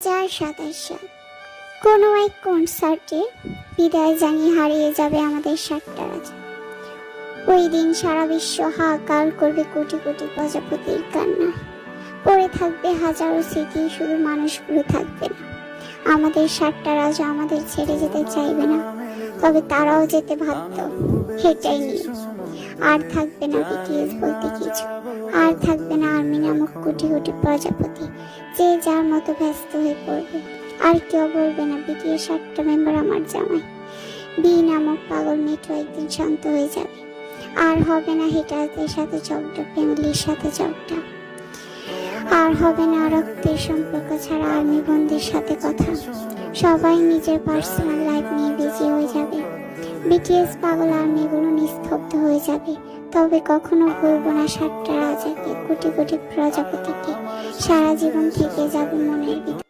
চার সাতাশ সাল কোনো এক কনসার্টে বিদায় জানিয়ে হারিয়ে যাবে আমাদের সাতটা রাজা ওই দিন সারা বিশ্ব হাহাকার করবে কোটি কোটি প্রজাপতির কান্না। পড়ে থাকবে হাজারো স্মৃতি শুধু মানুষগুলো থাকবে না। আমাদের সাতটা রাজা আমাদের ছেড়ে যেতে চাইবে না। তবে তারাও যেতে ভাবত সেটাই নিয়ে। আর থাকবে না বিটিএস বলতে কিছু। আর থাকবে না আর্মি নামক কোটি কোটি প্রজাপতি। যে যার মতো ব্যস্ত হয়ে পড়বে। আর কেউ বলবে না বিটিএস সাতটা মেম্বার আমার জামাই। বি নামক পাগল মেয়েটা একদিন শান্ত হয়ে যাবে। আর হবে না হেটারদের সাথে ঝগড়া, ফ্যামিলির সাথে ঝগড়া। আর হবে না রক্তের সম্পর্ক ছাড়া আর্মি বন্ধুর সাথে কথা। সবাই নিজের পার্সোনাল লাইফ নিয়ে বিজি বিটিএস পাগল আর্মিগুলো নিস্তব্ধ হয়ে যাবে। তবে কখনো ভুলব না সাতটা রাজাকে, কোটি কোটি প্রজাপতিকে। সারা জীবন থেকে যাবে মনের ভিতর।